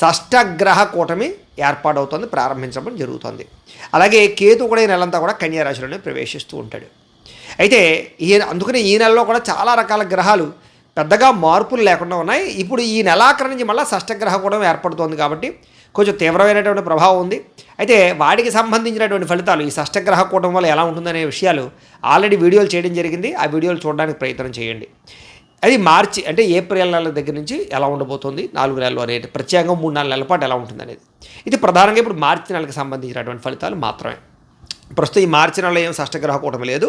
షష్టగ్రహ కూటమి ఏర్పాటవుతుంది ప్రారంభించడం జరుగుతుంది. అలాగే కేతు కూడా ఈ నెలంతా కూడా కన్యారాశిలోనే ప్రవేశిస్తూ ఉంటాడు. అయితే ఈ అందుకని ఈ నెలలో కూడా చాలా రకాల గ్రహాలు పెద్దగా మార్పులు లేకుండా ఉన్నాయి. ఇప్పుడు ఈ నెలాఖరు నుంచి మళ్ళీ షష్టగ్రహ కూడా ఏర్పడుతోంది కాబట్టి కొంచెం తీవ్రమైనటువంటి ప్రభావం ఉంది. అయితే వాటికి సంబంధించినటువంటి ఫలితాలు ఈ షష్టగ్రహ కూటం వల్ల ఎలా ఉంటుందనే విషయాలు ఆల్రెడీ వీడియోలు చేయడం జరిగింది. ఆ వీడియోలు చూడడానికి ప్రయత్నం చేయండి. అది మార్చి అంటే ఏప్రిల్ నెల దగ్గర నుంచి ఎలా ఉండబోతుంది? నాలుగు నెలలు అనేది ప్రత్యేకంగా మూడు నాలుగు నెలల పాటు ఎలా ఉంటుంది అనేది ఇది ప్రధానంగా ఇప్పుడు మార్చి నెలకు సంబంధించినటువంటి ఫలితాలు మాత్రమే. ప్రస్తుతం ఈ మార్చి నెలలో ఏం షష్టగ్రహ కూటమి లేదు.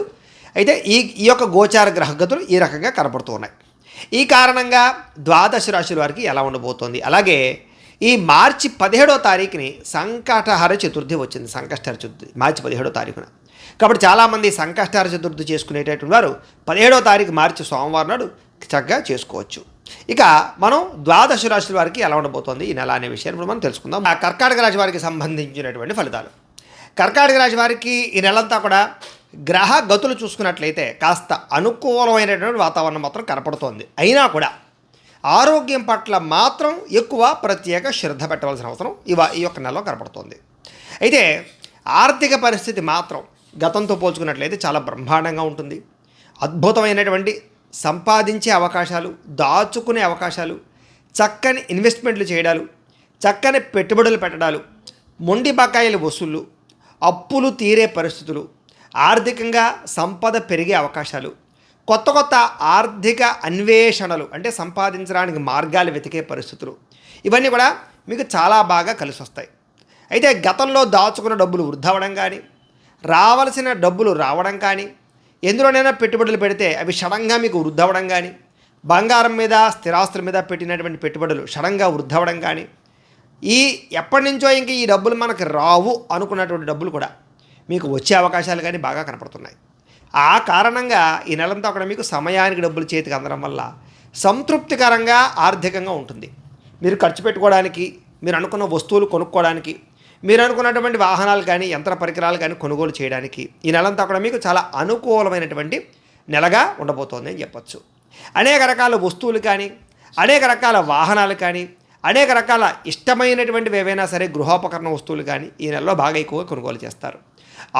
అయితే ఈ ఈ యొక్క గోచార గ్రహగతులు ఈ రకంగా కనపడుతూ ఉన్నాయి. ఈ కారణంగా ద్వాదశ రాశుల వారికి ఎలా ఉండబోతోంది? అలాగే ఈ మార్చి పదిహేడో తారీఖుని సంకటహర చతుర్థి వచ్చింది. సంకష్టహర చతుర్థి మార్చి పదిహేడో తారీఖున. కాబట్టి చాలామంది సంకష్టహర చతుర్థి చేసుకునేటటువంటి వారు పదిహేడో తారీఖు మార్చి సోమవారం నాడు చక్కగా చేసుకోవచ్చు. ఇక మనం ద్వాదశ రాశుల వారికి ఎలా ఉండబోతోంది? ఈ నెల అనే విషయాన్ని ఇప్పుడు మనం తెలుసుకుందాం. ఆ కర్కాటక రాశి వారికి సంబంధించినటువంటి ఫలితాలు. కర్కాటక రాశి వారికి ఈ నెలంతా కూడా గ్రహ గతులు చూసుకున్నట్లయితే కాస్త అనుకూలమైనటువంటి వాతావరణం మాత్రం కనపడుతోంది. అయినా కూడా ఆరోగ్యం పట్ల మాత్రం ఎక్కువ ప్రత్యేక శ్రద్ధ పెట్టవలసిన అవసరం ఇవ ఈ యొక్క నెలలో కనపడుతోంది. అయితే ఆర్థిక పరిస్థితి మాత్రం గతంతో పోల్చుకున్నట్లయితే చాలా బ్రహ్మాండంగా ఉంటుంది. అద్భుతమైనటువంటి సంపాదించే అవకాశాలు దాచుకునే అవకాశాలు చక్కని ఇన్వెస్ట్మెంట్లు చేయడాలు చక్కని పెట్టుబడులు పెట్టడాలు మొండి బకాయిల వసూళ్ళు అప్పులు తీరే పరిస్థితులు ఆర్థికంగా సంపద పెరిగే అవకాశాలు కొత్త కొత్త ఆర్థిక అన్వేషణలు అంటే సంపాదించడానికి మార్గాలు వెతికే పరిస్థితులు ఇవన్నీ కూడా మీకు చాలా బాగా కలిసి వస్తాయి. అయితే గతంలో దాచుకున్న డబ్బులు వృద్ధవడం కానీ రావలసిన డబ్బులు రావడం కానీ ఎందులోనైనా పెట్టుబడులు పెడితే అవి సడన్గా మీకు వృద్ధవడం కానీ బంగారం మీద స్థిరాస్తుల మీద పెట్టినటువంటి పెట్టుబడులు సడన్గా వృద్ధవడం కానీ ఈ ఎప్పటి నుంచో ఇంక ఈ డబ్బులు మనకు రావు అనుకున్నటువంటి డబ్బులు కూడా మీకు వచ్చే అవకాశాలు కానీ బాగా కనపడుతున్నాయి. ఆ కారణంగా ఈ నెలంతా కూడా మీకు సమయానికి డబ్బులు చేతికి అందడం వల్ల సంతృప్తికరంగా ఆర్థికంగా ఉంటుంది. మీరు ఖర్చు పెట్టుకోవడానికి మీరు అనుకున్న వస్తువులు కొనుక్కోవడానికి మీరు అనుకున్నటువంటి వాహనాలు కానీ యంత్ర పరికరాలు కానీ కొనుగోలు చేయడానికి ఈ నెలంతా కూడా మీకు చాలా అనుకూలమైనటువంటి నెలగా ఉండబోతోంది అని చెప్పచ్చు. అనేక రకాల వస్తువులు కానీ అనేక రకాల వాహనాలు కానీ అనేక రకాల ఇష్టమైనటువంటివి ఏవైనా సరే గృహోపకరణ వస్తువులు కానీ ఈ నెలలో బాగా ఎక్కువగా కొనుగోలు చేస్తారు.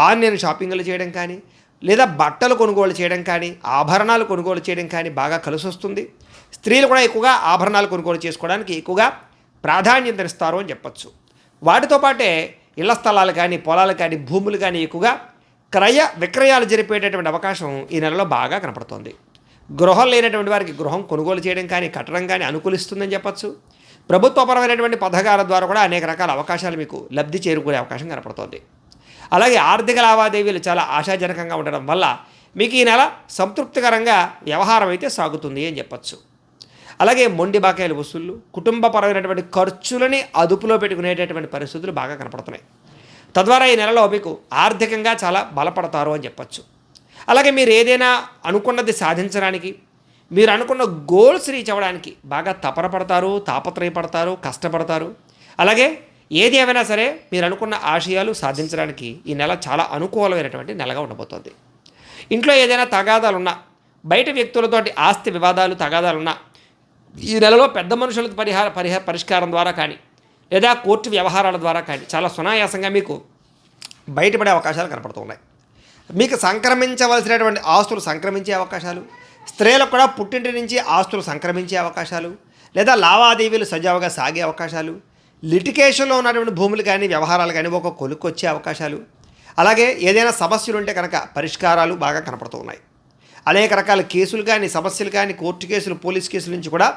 ఆన్లైన్ షాపింగ్లు చేయడం కానీ లేదా బట్టలు కొనుగోలు చేయడం కానీ ఆభరణాలు కొనుగోలు చేయడం కానీ బాగా కలిసి వస్తుంది స్త్రీలు కూడా ఎక్కువగా ఆభరణాలు కొనుగోలు చేసుకోవడానికి ఎక్కువగా ప్రాధాన్యతనిస్తారు అని చెప్పచ్చు. వాటితో పాటే ఇళ్ళ స్థలాలు కానీ పొలాలు కానీ భూములు కానీ ఎక్కువగా క్రయ విక్రయాలు జరిపేటటువంటి అవకాశం ఈ నెలలో బాగా కనపడుతోంది. గృహం లేనటువంటి వారికి గృహం కొనుగోలు చేయడం కానీ కట్టడం కానీ అనుకూలిస్తుందని చెప్పచ్చు. ప్రభుత్వపరమైనటువంటి పథకాల ద్వారా కూడా అనేక రకాల అవకాశాలు మీకు లబ్ధి చేరుకునే అవకాశం కనపడుతోంది. అలాగే ఆర్థిక లావాదేవీలు చాలా ఆశాజనకంగా ఉండడం వల్ల మీకు ఈ నెల సంతృప్తికరంగా వ్యవహారం అయితే సాగుతుంది అని చెప్పచ్చు. అలాగే మొండి బాకాయల వసూళ్ళు కుటుంబపరమైనటువంటి ఖర్చులని అదుపులో పెట్టుకునేటటువంటి పరిస్థితులు బాగా కనపడుతున్నాయి. తద్వారా ఈ నెలలో మీకు ఆర్థికంగా చాలా బలపడతారు అని చెప్పచ్చు. అలాగే మీరు ఏదైనా అనుకున్నది సాధించడానికి మీరు అనుకున్న గోల్స్ రీచ్ అవ్వడానికి బాగా తపన పడతారు తాపత్రయపడతారు కష్టపడతారు. అలాగే ఏది ఏమైనా సరే మీరు అనుకున్న ఆశయాలు సాధించడానికి ఈ నెల చాలా అనుకూలమైనటువంటి నెలగా ఉండబోతోంది. ఇంట్లో ఏదైనా తగాదాలున్నా బయట వ్యక్తులతోటి ఆస్తి వివాదాలు తగాదాలున్నా ఈ నెలలో పెద్ద మనుషులకు పరిహార పరిహార పరిష్కారం ద్వారా కానీ లేదా కోర్టు వ్యవహారాల ద్వారా కానీ చాలా సునాయాసంగా మీకు బయటపడే అవకాశాలు కనపడుతున్నాయి మీకు సంక్రమించవలసినటువంటి ఆస్తులు సంక్రమించే అవకాశాలు స్త్రీలకు కూడా పుట్టింటి నుంచి ఆస్తులు సంక్రమించే అవకాశాలు లేదా లావాదేవీలు సజావుగా సాగే అవకాశాలు లిటికేషన్లో ఉన్నటువంటి భూములు కానీ వ్యవహారాలు కానీ ఒక కొలుక్కొచ్చే అవకాశాలు అలాగే ఏదైనా సమస్యలు ఉంటే కనుక పరిష్కారాలు బాగా కనపడుతూ ఉన్నాయి. అనేక రకాల కేసులు కానీ సమస్యలు కానీ కోర్టు కేసులు పోలీస్ కేసుల నుంచి కూడా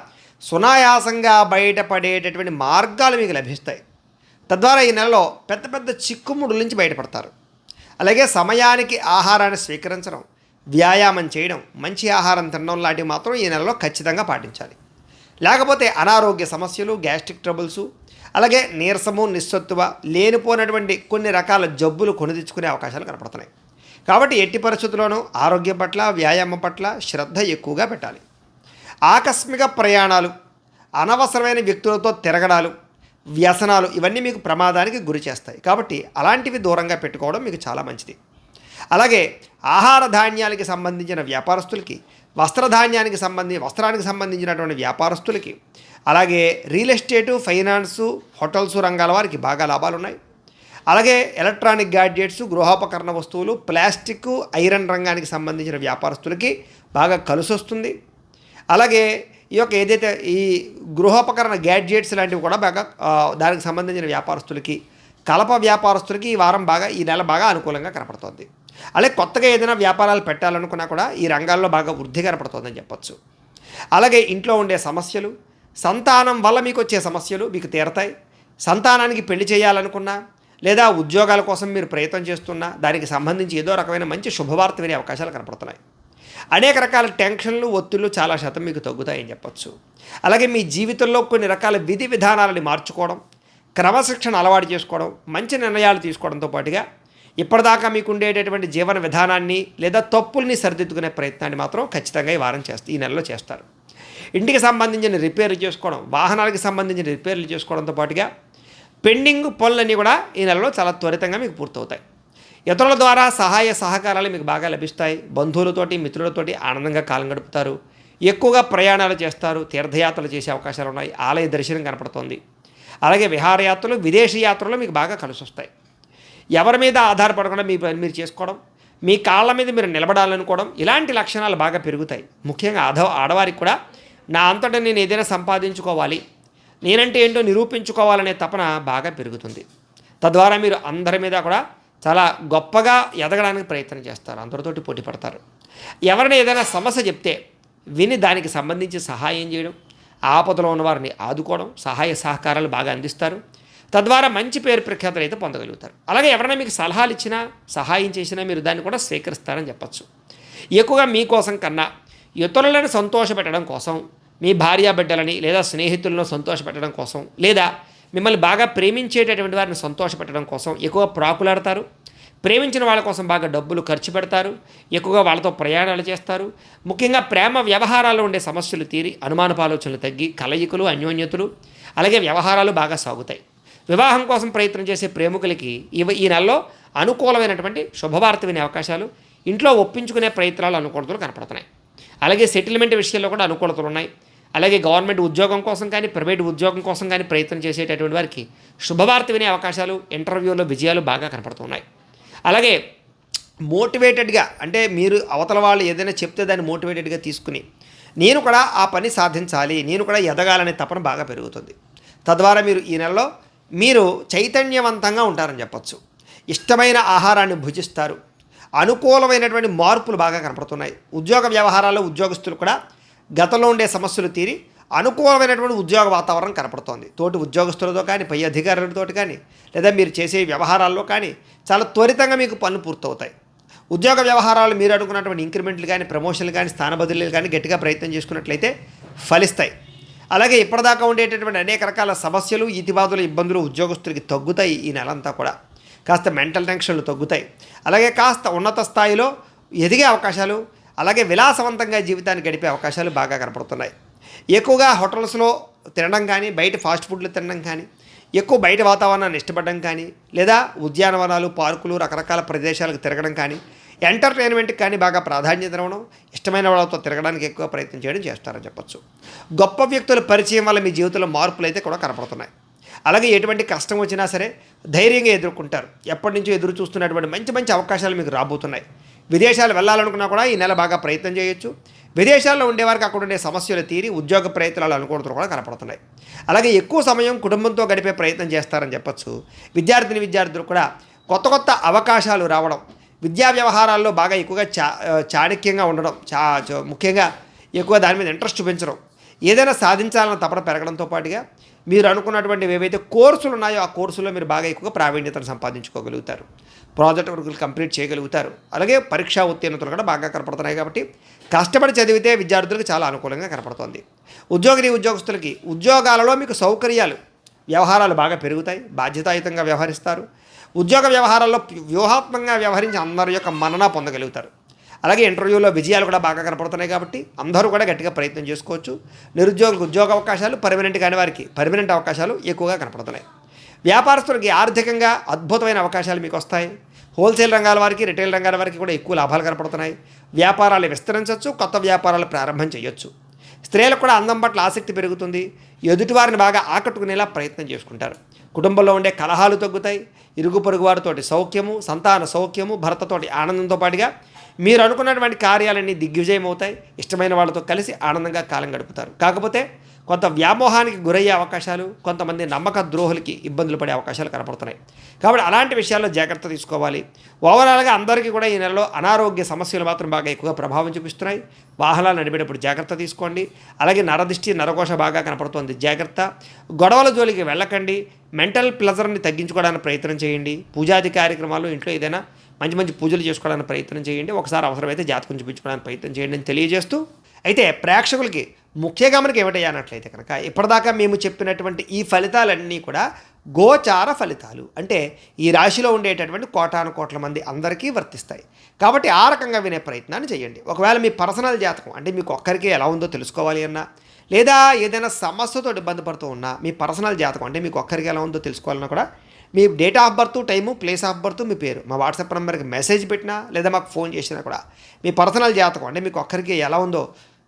సునాయాసంగా బయటపడేటటువంటి మార్గాలు మీకు లభిస్తాయి. తద్వారా ఈ నెలలో పెద్ద పెద్ద చిక్కుముడుల నుంచి బయటపడతారు. అలాగే సమయానికి ఆహారాన్ని స్వీకరించడం వ్యాయామం చేయడం మంచి ఆహారం తినడం లాంటివి మాత్రం ఈ నెలలో ఖచ్చితంగా పాటించాలి. లేకపోతే అనారోగ్య సమస్యలు గ్యాస్ట్రిక్ ట్రబుల్స్ అలాగే నీరసము నిస్సత్తువ లేనిపోయినటువంటి కొన్ని రకాల జబ్బులు కొని తెచ్చుకునే అవకాశాలు కనపడుతున్నాయి. కాబట్టి ఎట్టి పరిస్థితుల్లోనూ ఆరోగ్యం పట్ల వ్యాయామం పట్ల శ్రద్ధ ఎక్కువగా పెట్టాలి. ఆకస్మిక ప్రయాణాలు అనవసరమైన వ్యక్తులతో తిరగడాలు వ్యసనాలు ఇవన్నీ మీకు ప్రమాదానికి గురి చేస్తాయి. కాబట్టి అలాంటివి దూరంగా పెట్టుకోవడం మీకు చాలా మంచిది. అలాగే ఆహార ధాన్యాలకి సంబంధించిన వ్యాపారస్తులకి వస్త్రధాన్యానికి సంబంధించి వస్త్రానికి సంబంధించినటువంటి వ్యాపారస్తులకి అలాగే రియల్ ఎస్టేటు ఫైనాన్సు హోటల్స్ రంగాల వారికి బాగా లాభాలు ఉన్నాయి అలాగే ఎలక్ట్రానిక్ గ్యాడ్జెట్స్ గృహోపకరణ వస్తువులు ప్లాస్టిక్ ఐరన్ రంగానికి సంబంధించిన వ్యాపారస్తులకి బాగా కలిసి వస్తుంది. అలాగే ఈ యొక్క ఏదైతే ఈ గృహోపకరణ గ్యాడ్జెట్స్ లాంటివి కూడా బాగా దానికి సంబంధించిన వ్యాపారస్తులకి కలప వ్యాపారస్తులకి ఈ వారం బాగా ఈ నెల బాగా అనుకూలంగా కనపడుతోంది. అలాగే కొత్తగా ఏదైనా వ్యాపారాలు పెట్టాలనుకున్నా కూడా ఈ రంగాల్లో బాగా వృద్ధి కనపడుతుందని చెప్పొచ్చు. అలాగే ఇంట్లో ఉండే సమస్యలు సంతానం వల్ల మీకు వచ్చే సమస్యలు మీకు తీరతాయి. సంతానానికి పెళ్ళి చేయాలనుకున్నా లేదా ఉద్యోగాల కోసం మీరు ప్రయత్నం చేస్తున్నా దానికి సంబంధించి ఏదో రకమైన మంచి శుభవార్త వినే అవకాశాలు కనపడుతున్నాయి. అనేక రకాల టెన్షన్లు ఒత్తిళ్ళు చాలా శాతం మీకు తగ్గుతాయని చెప్పచ్చు. అలాగే మీ జీవితంలో కొన్ని రకాల విధి విధానాలని మార్చుకోవడం క్రమశిక్షణ అలవాటు చేసుకోవడం మంచి నిర్ణయాలు తీసుకోవడంతో పాటుగా ఇప్పటిదాకా మీకు ఉండేటటువంటి జీవన విధానాన్ని లేదా తప్పుల్ని సరిదిద్దుకునే ప్రయత్నాన్ని మాత్రం ఖచ్చితంగా ఈ వారం చేస్తారు ఈ నెలలో చేస్తారు. ఇంటికి సంబంధించిన రిపేర్లు చేసుకోవడం వాహనాలకు సంబంధించిన రిపేర్లు చేసుకోవడంతో పాటుగా పెండింగ్ పనులన్నీ కూడా ఈ నెలలో చాలా త్వరితంగా మీకు పూర్తవుతాయి. ఇతరుల ద్వారా సహాయ సహకారాలు మీకు బాగా లభిస్తాయి. బంధువులతోటి మిత్రులతోటి ఆనందంగా కాలం గడుపుతారు. ఎక్కువగా ప్రయాణాలు చేస్తారు. తీర్థయాత్రలు చేసే అవకాశాలు ఉన్నాయి. ఆలయ దర్శనం కనపడుతోంది. అలాగే విహారయాత్రలు విదేశీ యాత్రలు మీకు బాగా కలిసి వస్తాయి. ఎవరి మీద ఆధారపడకుండా మీ పని మీరు చేసుకోవడం మీ కాళ్ళ మీద మీరు నిలబడాలనుకోవడం ఇలాంటి లక్షణాలు బాగా పెరుగుతాయి. ముఖ్యంగా ఆడ ఆడవారికి కూడా నా అంతటా నేను ఏదైనా సంపాదించుకోవాలి నేనంటే ఏంటో నిరూపించుకోవాలనే తపన బాగా పెరుగుతుంది. తద్వారా మీరు అందరి మీద కూడా చాలా గొప్పగా ఎదగడానికి ప్రయత్నం చేస్తారు. అందరితోటి పోటీ పడతారు. ఎవరైనా ఏదైనా సమస్య చెప్తే విని దానికి సంబంధించి సహాయం చేయడం ఆపదలో ఉన్న వారిని ఆదుకోవడం సహాయ సహకారాలు బాగా అందిస్తారు. తద్వారా మంచి పేరు ప్రఖ్యాతలు అయితే పొందగలుగుతారు. అలాగే ఎవరైనా మీకు సలహాలు ఇచ్చినా సహాయం చేసినా మీరు దాన్ని కూడా స్వీకరిస్తారని చెప్పచ్చు. ఎక్కువగా మీకోసం కన్నా ఇతరులను సంతోషపెట్టడం కోసం మీ భార్య బిడ్డలని లేదా స్నేహితులను సంతోషపెట్టడం కోసం లేదా మిమ్మల్ని బాగా ప్రేమించేటటువంటి వారిని సంతోషపెట్టడం కోసం ఎక్కువ ప్రాకులాడతారు. ప్రేమించిన వాళ్ళ కోసం బాగా డబ్బులు ఖర్చు పెడతారు. ఎక్కువగా వాళ్ళతో ప్రయాణాలు చేస్తారు. ముఖ్యంగా ప్రేమ వ్యవహారాల్లో ఉండే సమస్యలు తీరి అనుమానపాలోచనలు తగ్గి కలయికలు అన్యోన్యతలు అలాగే వ్యవహారాలు బాగా సాగుతాయి. వివాహం కోసం ప్రయత్నం చేసే ప్రేమికులకి ఇవ ఈ నెలలో అనుకూలమైనటువంటి శుభవార్త వినే అవకాశాలు ఇంట్లో ఒప్పించుకునే ప్రయత్నాలు అనుకూలతలు కనపడుతున్నాయి. అలాగే సెటిల్మెంట్ విషయంలో కూడా అనుకూలతలు ఉన్నాయి. అలాగే గవర్నమెంట్ ఉద్యోగం కోసం కానీ ప్రైవేట్ ఉద్యోగం కోసం కానీ ప్రయత్నం చేసేటటువంటి వారికి శుభవార్త వినే అవకాశాలు ఇంటర్వ్యూలో విజయాలు బాగా కనపడుతున్నాయి. అలాగే మోటివేటెడ్గా అంటే మీరు అవతల వాళ్ళు ఏదైనా చెప్తే దాన్ని మోటివేటెడ్గా తీసుకుని నేను కూడా ఆ పని సాధించాలి నేను కూడా ఎదగాలనే తపన బాగా పెరుగుతుంది. తద్వారా మీరు ఈ నెలలో మీరు చైతన్యవంతంగా ఉంటారని చెప్పచ్చు. ఇష్టమైన ఆహారాన్ని భుజిస్తారు. అనుకూలమైనటువంటి మార్పులు బాగా కనపడుతున్నాయి. ఉద్యోగ వ్యవహారాల్లో ఉద్యోగస్తులు కూడా గతంలో ఉండే సమస్యలు తీరి అనుకూలమైనటువంటి ఉద్యోగ వాతావరణం కనపడుతోంది. తోటి ఉద్యోగస్తులతో కానీ పై అధికారులతో కానీ లేదా మీరు చేసే వ్యవహారాల్లో కానీ చాలా త్వరితంగా మీకు పనులు పూర్తవుతాయి. ఉద్యోగ వ్యవహారాలు మీరు అనుకున్నటువంటి ఇంక్రిమెంట్లు కానీ ప్రమోషన్లు కానీ స్థాన బదిలీలు కానీ గట్టిగా ప్రయత్నం చేసుకున్నట్లయితే ఫలిస్తాయి. అలాగే ఇప్పటిదాకా ఉండేటటువంటి అనేక రకాల సమస్యలు ఇతిబాదుల ఇబ్బందులు ఉద్యోగస్తులకి తగ్గుతాయి ఈ నెలంతా కూడా. కాస్త మెంటల్ టెన్షన్లు తగ్గుతాయి. అలాగే కాస్త ఉన్నత స్థాయిలో ఎదిగే అవకాశాలు అలాగే విలాసవంతంగా జీవితాన్ని గడిపే అవకాశాలు బాగా కనపడుతున్నాయి. ఎక్కువగా హోటల్స్లో తినడం కానీ బయట ఫాస్ట్ ఫుడ్లు తినడం కానీ ఎక్కువ బయట వాతావరణాన్ని ఇష్టపడడం కానీ లేదా ఉద్యానవనాలు పార్కులు రకరకాల ప్రదేశాలకు తిరగడం కానీ ఎంటర్టైన్మెంట్కి కానీ బాగా ప్రాధాన్యత ఇవ్వడం ఇష్టమైన వాళ్ళతో తిరగడానికి ఎక్కువ ప్రయత్నం చేయడం చేస్తారని చెప్పొచ్చు. గొప్ప వ్యక్తుల పరిచయం వల్ల మీ జీవితంలో మార్పులు అయితే కూడా కనపడుతున్నాయి. అలాగే ఎటువంటి కష్టం వచ్చినా సరే ధైర్యంగా ఎదుర్కొంటారు. ఎప్పటి నుంచో ఎదురు చూస్తున్నటువంటి మంచి మంచి అవకాశాలు మీకు రాబోతున్నాయి. విదేశాలు వెళ్ళాలనుకున్నా కూడా ఈ నెల బాగా ప్రయత్నం చేయొచ్చు. విదేశాల్లో ఉండేవారికి అక్కడ ఉండే సమస్యలు తీరి ఉద్యోగ ప్రయత్నాలు అనుకూలతలు కూడా కనపడుతున్నాయి. అలాగే ఎక్కువ సమయం కుటుంబంతో గడిపే ప్రయత్నం చేస్తారని చెప్పొచ్చు. విద్యార్థిని విద్యార్థులు కూడా కొత్త కొత్త అవకాశాలు రావడం విద్యా వ్యవహారాల్లో బాగా ఎక్కువగా చా చాణక్యంగా ఉండడం చా ముఖ్యంగా ఎక్కువ దాని మీద ఇంట్రెస్ట్ చూపించడం ఏదైనా సాధించాలన్న తపన పెరగడంతో పాటుగా మీరు అనుకున్నటువంటి ఏవైతే కోర్సులు ఉన్నాయో ఆ కోర్సులో మీరు బాగా ఎక్కువగా ప్రావీణ్యతను సంపాదించుకోగలుగుతారు. ప్రాజెక్ట్ వర్కులు కంప్లీట్ చేయగలుగుతారు. అలాగే పరీక్షా ఉత్తీర్ణతలు కూడా బాగా కనపడుతున్నాయి కాబట్టి కష్టపడి చదివితే విద్యార్థులకు చాలా అనుకూలంగా కనపడుతుంది. ఉద్యోగిని ఉద్యోగస్తులకి ఉద్యోగాలలో మీకు సౌకర్యాలు వ్యవహారాలు బాగా పెరుగుతాయి బాధ్యతాయుతంగా వ్యవహరిస్తారు. ఉద్యోగ వ్యవహారాల్లో వ్యూహాత్మకంగా వ్యవహరించి అందరి యొక్క మన్నన పొందగలుగుతారు. అలాగే ఇంటర్వ్యూలో విజయాలు కూడా బాగా కనపడుతున్నాయి కాబట్టి అందరూ కూడా గట్టిగా ప్రయత్నం చేసుకోవచ్చు. నిరుద్యోగులకు ఉద్యోగ అవకాశాలు పర్మనెంట్ కాని వారికి పర్మనెంట్ అవకాశాలు ఎక్కువగా కనపడుతున్నాయి. వ్యాపారస్తులకి ఆర్థికంగా అద్భుతమైన అవకాశాలు మీకు వస్తాయి. హోల్సేల్ రంగాల వారికి రిటైల్ రంగాల వారికి కూడా ఎక్కువ లాభాలు కనపడుతున్నాయి. వ్యాపారాలు విస్తరించవచ్చు కొత్త వ్యాపారాలు ప్రారంభం చేయొచ్చు స్త్రీలకు కూడా అందం పట్ల ఆసక్తి పెరుగుతుంది. ఎదుటివారిని బాగా ఆకట్టుకునేలా ప్రయత్నం చేసుకుంటారు. కుటుంబంలో ఉండే కలహాలు తగ్గుతాయి. ఇరుగు పొరుగు వారితోటి సౌఖ్యము సంతాన సౌఖ్యము భర్తతోటి ఆనందంతో పాటుగా మీరు అనుకున్నటువంటి కార్యాలన్నీ దిగ్విజయం అవుతాయి. ఇష్టమైన వాళ్ళతో కలిసి ఆనందంగా కాలం గడుపుతారు. కాకపోతే కొంత వ్యామోహానికి గురయ్యే అవకాశాలు కొంతమంది నమ్మక ద్రోహులకి ఇబ్బందులు పడే అవకాశాలు కనపడుతున్నాయి. కాబట్టి అలాంటి విషయాల్లో జాగ్రత్త తీసుకోవాలి. ఓవరాల్గా అందరికీ కూడా ఈ నెలలో అనారోగ్య సమస్యలు మాత్రం బాగా ఎక్కువగా ప్రభావం చూపిస్తున్నాయి. వాహనాలు నడిపేటప్పుడు జాగ్రత్త తీసుకోండి. అలాగే నరదిష్టి నరకోశ బాగా కనపడుతోంది. జాగ్రత్త. గొడవల జోలికి వెళ్ళకండి. మెంటల్ ప్లెజర్ని తగ్గించుకోవడానికి ప్రయత్నం చేయండి. పూజాది కార్యక్రమాలు ఇంట్లో ఏదైనా మంచి మంచి పూజలు చేసుకోవడానికి ప్రయత్నం చేయండి. ఒకసారి అవసరమైతే జాతకం చూపించుకోవడానికి ప్రయత్నం చేయండి అని తెలియజేస్తూ అయితే ప్రేక్షకులకి ముఖ్య గమనిక ఏమిటయ్యానట్లయితే కనుక ఇప్పటిదాకా మేము చెప్పినటువంటి ఈ ఫలితాలన్నీ కూడా గోచార ఫలితాలు. అంటే ఈ రాశిలో ఉండేటటువంటి కోటాను కోట్ల మంది అందరికీ వర్తిస్తాయి. కాబట్టి ఆ రకంగా వినే ప్రయత్నాన్ని చేయండి. ఒకవేళ మీ పర్సనల్ జాతకం అంటే మీకు ఒక్కరికి ఎలా ఉందో తెలుసుకోవాలి అన్నా లేదా ఏదైనా సమస్యతో ఇబ్బంది పడుతూ ఉన్నా మీ పర్సనల్ జాతకం అంటే మీకు ఒక్కరికి ఎలా ఉందో తెలుసుకోవాలన్నా కూడా మీ date of birth time place of birth మీ పేరు. మా వాట్సాప్ నెంబర్కి మెసేజ్ పెట్టినా లేదా మాకు ఫోన్ చేసినా కూడా మీ పర్సనల్ జాతకం అంటే మీకు ఒక్కరికి ఎలా ఉందో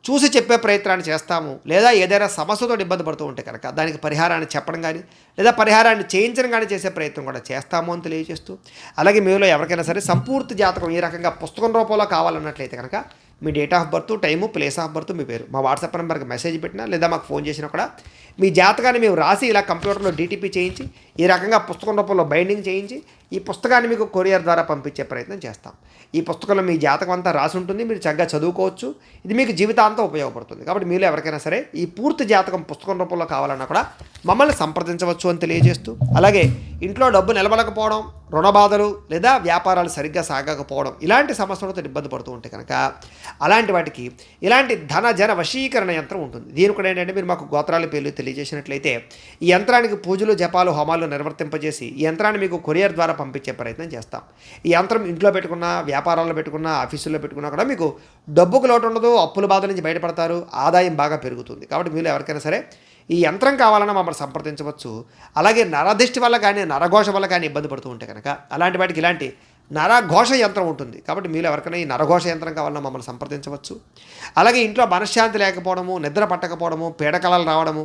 చూసి చెప్పే ప్రయత్నాన్ని చేస్తాము. లేదా ఏదైనా సమస్యతో ఇబ్బంది పడుతూ ఉంటే కనుక దానికి పరిహారాన్ని చెప్పడం కానీ లేదా పరిహారాన్ని చేయించడం కానీ చేసే ప్రయత్నం కూడా చేస్తాము అని తెలియజేస్తూ అలాగే మీలో ఎవరికైనా సరే సంపూర్తి జాతకం ఈ రకంగా పుస్తకం రూపంలో కావాలన్నట్లయితే కనుక మీ date of birth time place of birth మీ పేరు. మా వాట్సాప్ నెంబర్కి మెసేజ్ పెట్టినా లేదా మాకు ఫోన్ చేసినా కూడా మీ జాతకాన్ని మేము రాసి ఇలా కంప్యూటర్లో డీటీపీ చేయించి ఈ రకంగా పుస్తకం రూపంలో బైండింగ్ చేయించి ఈ పుస్తకాన్ని మీకు కొరియర్ ద్వారా పంపించే ప్రయత్నం చేస్తాం. ఈ పుస్తకంలో మీ జాతకం అంతా రాసి ఉంటుంది మీరు చక్కగా చదువుకోవచ్చు. ఇది మీకు జీవితాంతం ఉపయోగపడుతుంది. కాబట్టి మీరు ఎవరికైనా సరే ఈ పూర్తి జాతకం పుస్తకం రూపంలో కావాలన్నా కూడా మమ్మల్ని సంప్రదించవచ్చు అని తెలియజేస్తూ అలాగే ఇంట్లో డబ్బు నిలబడకపోవడం రుణ బాధలు లేదా వ్యాపారాలు సరిగ్గా సాగకపోవడం ఇలాంటి సమస్యలతో ఇబ్బంది పడుతూ ఉంటే కనుక అలాంటి వాటికి ఇలాంటి ధన జన వశీకరణ యంత్రం ఉంటుంది. దీని కూడా ఏంటంటే మీరు మాకు గోత్రాల పేర్లు తెలియజేసినట్లయితే ఈ యంత్రానికి పూజలు జపాలు హోమాలు నిర్వర్తింపజేసి ఈ యంత్రాన్ని మీకు కొరియర్ ద్వారా పంపించే ప్రయత్నం చేస్తాం. ఈ యంత్రం ఇంట్లో పెట్టుకున్న వ్యాపారాల్లో పెట్టుకున్న ఆఫీసుల్లో పెట్టుకున్నా కూడా మీకు డబ్బుకు లోటు ఉండదు అప్పుల బాధ నుంచి బయటపడతారు ఆదాయం బాగా పెరుగుతుంది. కాబట్టి మీరు ఎవరికైనా సరే ఈ యంత్రం కావాలన్నా మమ్మల్ని సంప్రదించవచ్చు. అలాగే నరదిష్టి వల్ల కానీ నరఘోష వల్ల కానీ ఇబ్బంది పడుతూ ఉంటే కనుక అలాంటి వాటికి ఇలాంటి నరఘోష యంత్రం ఉంటుంది. కాబట్టి మీరు ఎవరికైనా ఈ నరఘోష యంత్రం కావాలన్నా మమ్మల్ని సంప్రదించవచ్చు. అలాగే ఇంట్లో మనశ్శాంతి లేకపోవడము నిద్ర పట్టకపోవడము పీడకలలు రావడము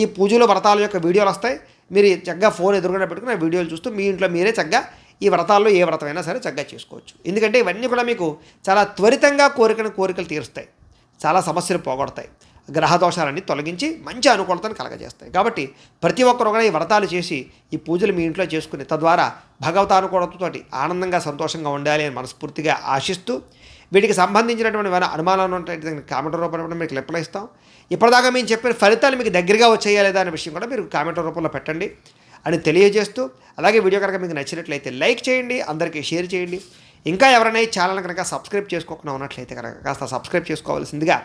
ఈ పూజలు వ్రతాల యొక్క వీడియోలు వస్తాయి. మీరు చక్కగా ఫోన్ ఎదురుగా పెట్టుకుని ఆ వీడియోలు చూస్తూ మీ ఇంట్లో మీరే చక్కగా ఈ వ్రతాల్లో ఏ వ్రతమైనా సరే చక్కగా చేసుకోవచ్చు. ఎందుకంటే ఇవన్నీ కూడా మీకు చాలా త్వరితంగా కోరికను కోరికలు తీరుస్తాయి. చాలా సమస్యలు పోగొడతాయి. గ్రహ దోషాలన్నీ తొలగించి మంచి అనుకూలతను కలగజేస్తాయి. కాబట్టి ప్రతి ఒక్కరు కూడా ఈ వ్రతాలు చేసి ఈ పూజలు మీ ఇంట్లో చేసుకుని తద్వారా భగవతానుకూలతతోటి ఆనందంగా సంతోషంగా ఉండాలి అని మనస్ఫూర్తిగా ఆశిస్తూ వీటికి సంబంధించినటువంటి ఏమైనా అనుమానాలు ఉంటే కామెంట్ రూపంలో మీకు రిప్లై ఇస్తాం. ఇప్పటిదాకా మేము చెప్పిన ఫలితాలు మీకు దగ్గరగా వచ్చాయా లేదా అనే విషయం కూడా మీరు కామెంట్ రూపంలో పెట్టండి. అని తెలియజేస్తూ అలాగే వీడియో కనుక మీకు నచ్చినట్లయితే లైక్ చేయండి అందరికీ షేర్ చేయండి. ఇంకా ఎవరైనా ఈ ఛానల్ కనుక సబ్స్క్రైబ్ చేసుకోకుండా ఉన్నట్లయితే కనుక కాస్త సబ్స్క్రైబ్ చేసుకోవాల్సిందిగా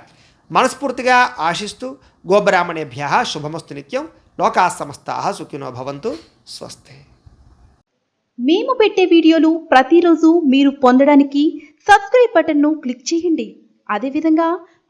మనస్ఫూర్తిగా ఆశిస్తూ గోబ్రాహ్మణేభ్య శుభమస్తు నిత్యం. లోకా సమస్తా సుఖినో భవంతు. స్వస్తి. మేము పెట్టే వీడియోలు ప్రతిరోజు మీరు పొందడానికి సబ్స్క్రైబ్ బటన్ను క్లిక్ చేయండి. అదేవిధంగా